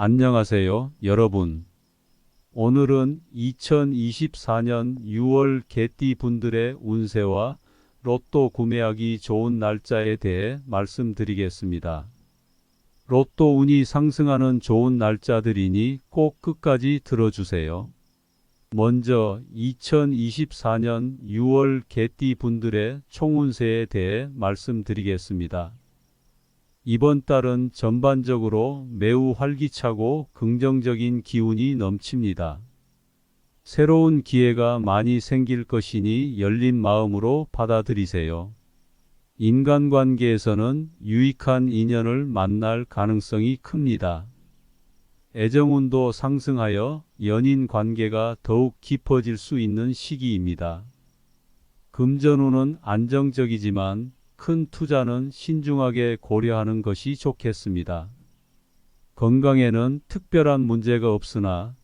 안녕하세요, 여러분. 오늘은 2024년 6월 개띠 분들의 운세와 로또 구매하기 좋은 날짜에 대해 말씀드리겠습니다. 로또 운이 상승하는 좋은 날짜들이니 꼭 끝까지 들어주세요. 먼저 2024년 6월 개띠 분들의 총운세에 대해 말씀드리겠습니다. 이번 달은 전반적으로 매우 활기차고 긍정적인 기운이 넘칩니다. 새로운 기회가 많이 생길 것이니 열린 마음으로 받아들이세요. 인간관계에서는 유익한 인연을 만날 가능성이 큽니다. 애정운도 상승하여 연인 관계가 더욱 깊어질 수 있는 시기입니다. 금전운은 안정적이지만 큰 투자는 신중하게 고려하는 것이 좋겠습니다. 건강에는 특별한 문제가 없으나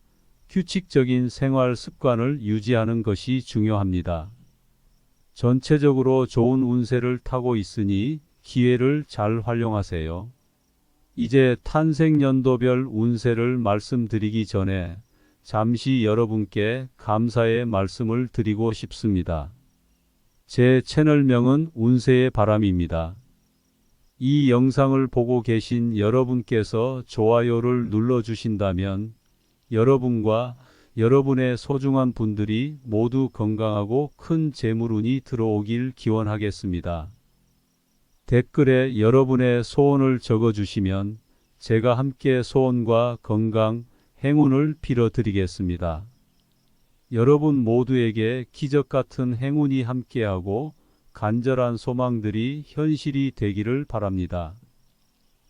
규칙적인 생활 습관을 유지하는 것이 중요합니다. 전체적으로 좋은 운세를 타고 있으니 기회를 잘 활용하세요. 이제 탄생연도별 운세를 말씀드리기 전에 잠시 여러분께 감사의 말씀을 드리고 싶습니다. 제 채널명은 운세의 바람입니다. 이 영상을 보고 계신 여러분께서 좋아요를 눌러주신다면 여러분과 여러분의 소중한 분들이 모두 건강하고 큰 재물운이 들어오길 기원하겠습니다. 댓글에 여러분의 소원을 적어주시면 제가 함께 소원과 건강, 행운을 빌어드리겠습니다. 여러분 모두에게 기적 같은 행운이 함께하고 간절한 소망들이 현실이 되기를 바랍니다.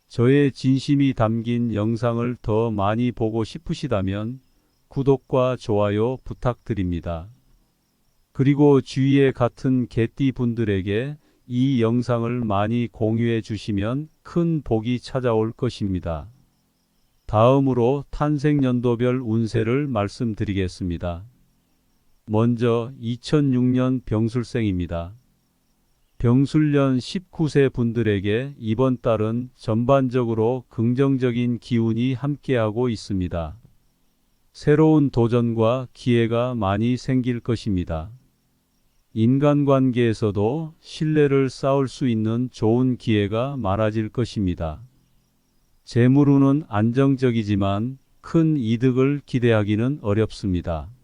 저의 진심이 담긴 영상을 더 많이 보고 싶으시다면 구독과 좋아요 부탁드립니다. 그리고 주위의 같은 개띠 분들에게 이 영상을 많이 공유해 주시면 큰 복이 찾아올 것입니다. 다음으로 탄생연도별 운세를 말씀드리겠습니다. 먼저 2006년 병술생입니다. 병술년 19세 분들에게 이번 달은 전반적으로 긍정적인 기운이 함께하고 있습니다. 새로운 도전과 기회가 많이 생길 것입니다. 인간관계에서도 신뢰를 쌓을 수 있는 좋은 기회가 많아질 것입니다. 재물운은 안정적이지만 큰 이득을 기대하기는 어렵습니다.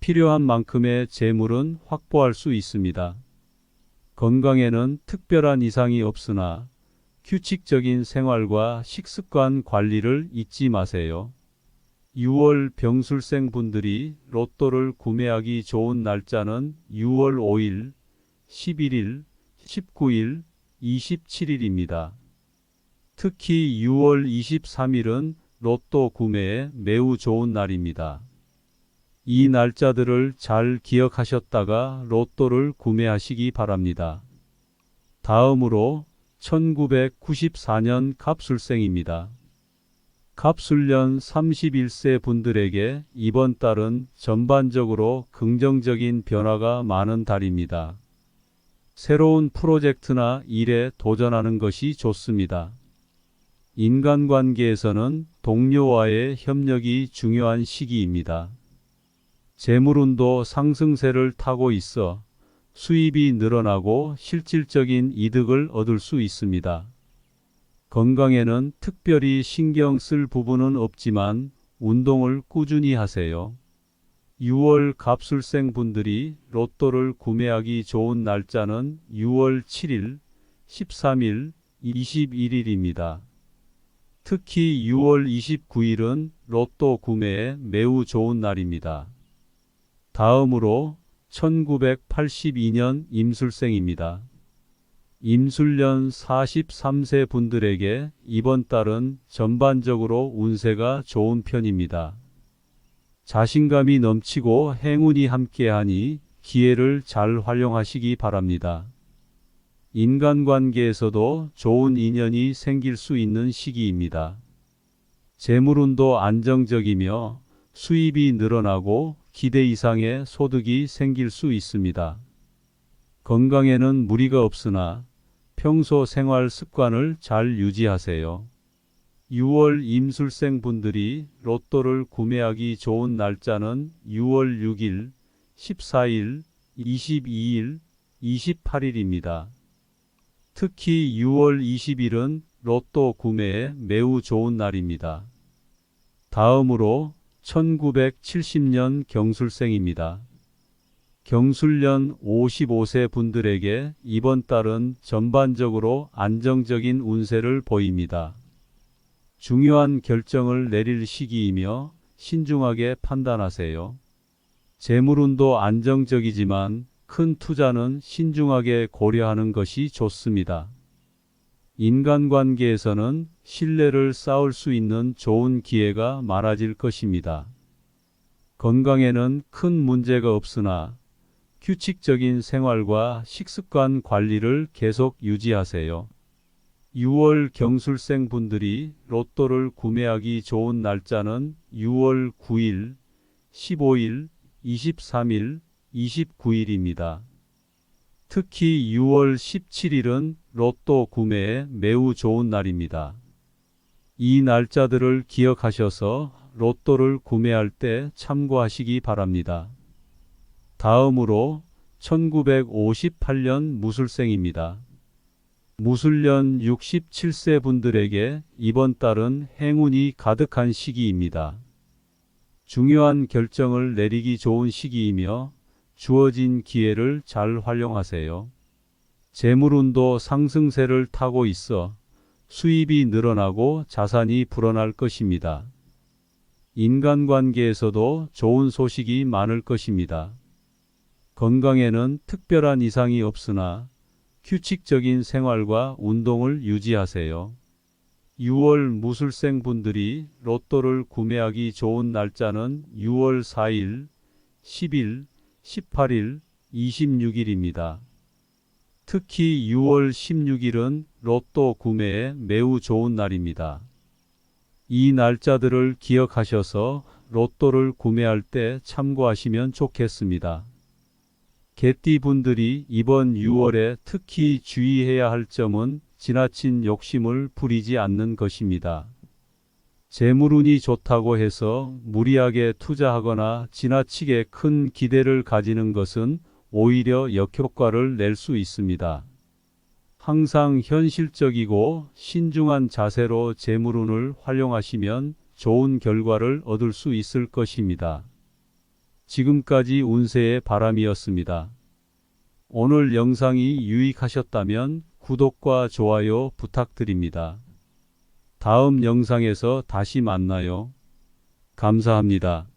필요한 만큼의 재물은 확보할 수 있습니다. 건강에는 특별한 이상이 없으나 규칙적인 생활과 식습관 관리를 잊지 마세요. 6월 병술생 분들이 로또를 구매하기 좋은 날짜는 6월 5일, 11일, 19일, 27일입니다. 특히 6월 23일은 로또 구매에 매우 좋은 날입니다. 이 날짜들을 잘 기억하셨다가 로또를 구매하시기 바랍니다. 다음으로 1994년 갑술생입니다. 갑술년 31세 분들에게 이번 달은 전반적으로 긍정적인 변화가 많은 달입니다. 새로운 프로젝트나 일에 도전하는 것이 좋습니다. 인간관계에서는 동료와의 협력이 중요한 시기입니다. 재물운도 상승세를 타고 있어 수입이 늘어나고 실질적인 이득을 얻을 수 있습니다. 건강에는 특별히 신경 쓸 부분은 없지만 운동을 꾸준히 하세요. 6월 갑술생 분들이 로또를 구매하기 좋은 날짜는 6월 7일, 13일, 21일입니다. 특히 6월 29일은 로또 구매에 매우 좋은 날입니다. 다음으로 1982년 임술생입니다. 임술년 43세 분들에게 이번 달은 전반적으로 운세가 좋은 편입니다. 자신감이 넘치고 행운이 함께하니 기회를 잘 활용하시기 바랍니다. 인간관계에서도 좋은 인연이 생길 수 있는 시기입니다. 재물운도 안정적이며 수입이 늘어나고 기대 이상의 소득이 생길 수 있습니다. 건강에는 무리가 없으나 평소 생활 습관을 잘 유지하세요. 6월 임술생 분들이 로또를 구매하기 좋은 날짜는 6월 6일, 14일, 22일, 28일입니다. 특히 6월 20일은 로또 구매에 매우 좋은 날입니다. 다음으로 1970년 경술생입니다. 경술년 55세 분들에게 이번 달은 전반적으로 안정적인 운세를 보입니다. 중요한 결정을 내릴 시기이며 신중하게 판단하세요. 재물운도 안정적이지만 큰 투자는 신중하게 고려하는 것이 좋습니다. 인간관계에서는 신뢰를 쌓을 수 있는 좋은 기회가 많아질 것입니다. 건강에는 큰 문제가 없으나 규칙적인 생활과 식습관 관리를 계속 유지하세요. 6월 경술생 분들이 로또를 구매하기 좋은 날짜는 6월 9일, 15일, 23일, 29일입니다. 특히 6월 17일은 로또 구매에 매우 좋은 날입니다. 이 날짜들을 기억하셔서 로또를 구매할 때 참고하시기 바랍니다. 다음으로 1958년 무술생입니다. 무술년 67세 분들에게 이번 달은 행운이 가득한 시기입니다. 중요한 결정을 내리기 좋은 시기이며 주어진 기회를 잘 활용하세요. 재물운도 상승세를 타고 있어 수입이 늘어나고 자산이 불어날 것입니다. 인간관계에서도 좋은 소식이 많을 것입니다. 건강에는 특별한 이상이 없으나 규칙적인 생활과 운동을 유지하세요. 6월 무술생 분들이 로또를 구매하기 좋은 날짜는 6월 4일, 10일, 18일, 26일입니다. 특히 6월 16일은 로또 구매에 매우 좋은 날입니다. 이 날짜들을 기억하셔서 로또를 구매할 때 참고하시면 좋겠습니다. 개띠 분들이 이번 6월에 특히 주의해야 할 점은 지나친 욕심을 부리지 않는 것입니다. 재물운이 좋다고 해서 무리하게 투자하거나 지나치게 큰 기대를 가지는 것은 오히려 역효과를 낼 수 있습니다. 항상 현실적이고 신중한 자세로 재물운을 활용하시면 좋은 결과를 얻을 수 있을 것입니다. 지금까지 운세의 바람이었습니다. 오늘 영상이 유익하셨다면 구독과 좋아요 부탁드립니다. 다음 영상에서 다시 만나요. 감사합니다.